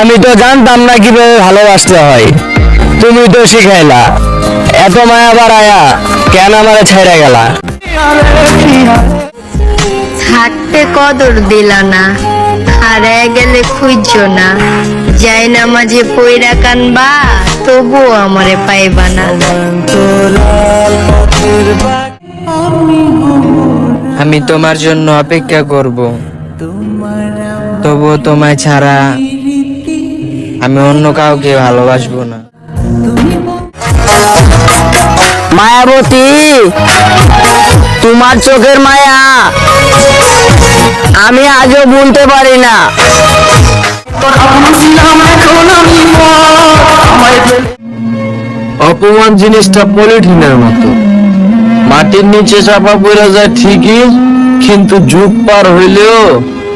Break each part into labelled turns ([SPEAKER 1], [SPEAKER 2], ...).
[SPEAKER 1] আমি তো জানতাম না কীভাবে ভালোবাসতে হয়। তুমি তো শিখাইলা। এত মায়া বাড়ায়া কেন আমারে ছেড়ে গেলা?
[SPEAKER 2] থাকতে কদর দিলা না হারায় গেলে খুঁজছো না। যাই না মাঝে পইরা কানবা তবুও আমারে পাইবা না।
[SPEAKER 3] আমি তোমার জন্য অপেক্ষা করব। তবুও তোমায় ছাড়া আমি অন্য কাউকে ভালোবাসবো না।
[SPEAKER 1] মায়াবতী তোমার চোখের মায়া আমি আজও বলতে পারি না।
[SPEAKER 4] অপমান জিনিসটা পলিথিনের মতো। মাটির নিচে চাপা পড়ে যায় ঠিকই কিন্তু যুগ পার হইলেও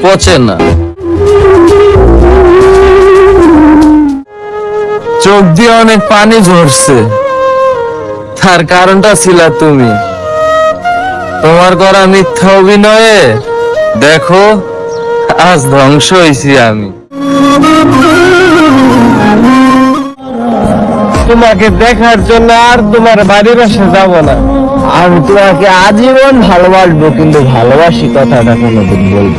[SPEAKER 4] পচে না। চোখ দিয়ে অনেক পানি ঝরছে। তার কারণটা ছিল তুমি। তোমার করা মিথ্যা অভিনয়ে দেখো, আজ ধ্বংস হয়েছি আমি। তোমাকে দেখার জন্য আর তোমার বাড়ির পাশে যাব না।
[SPEAKER 1] আমি তোমাকে আজীবন ভালোবাসবো, কিন্তু ভালোবাসি কথাটা কোনোদিন বলব।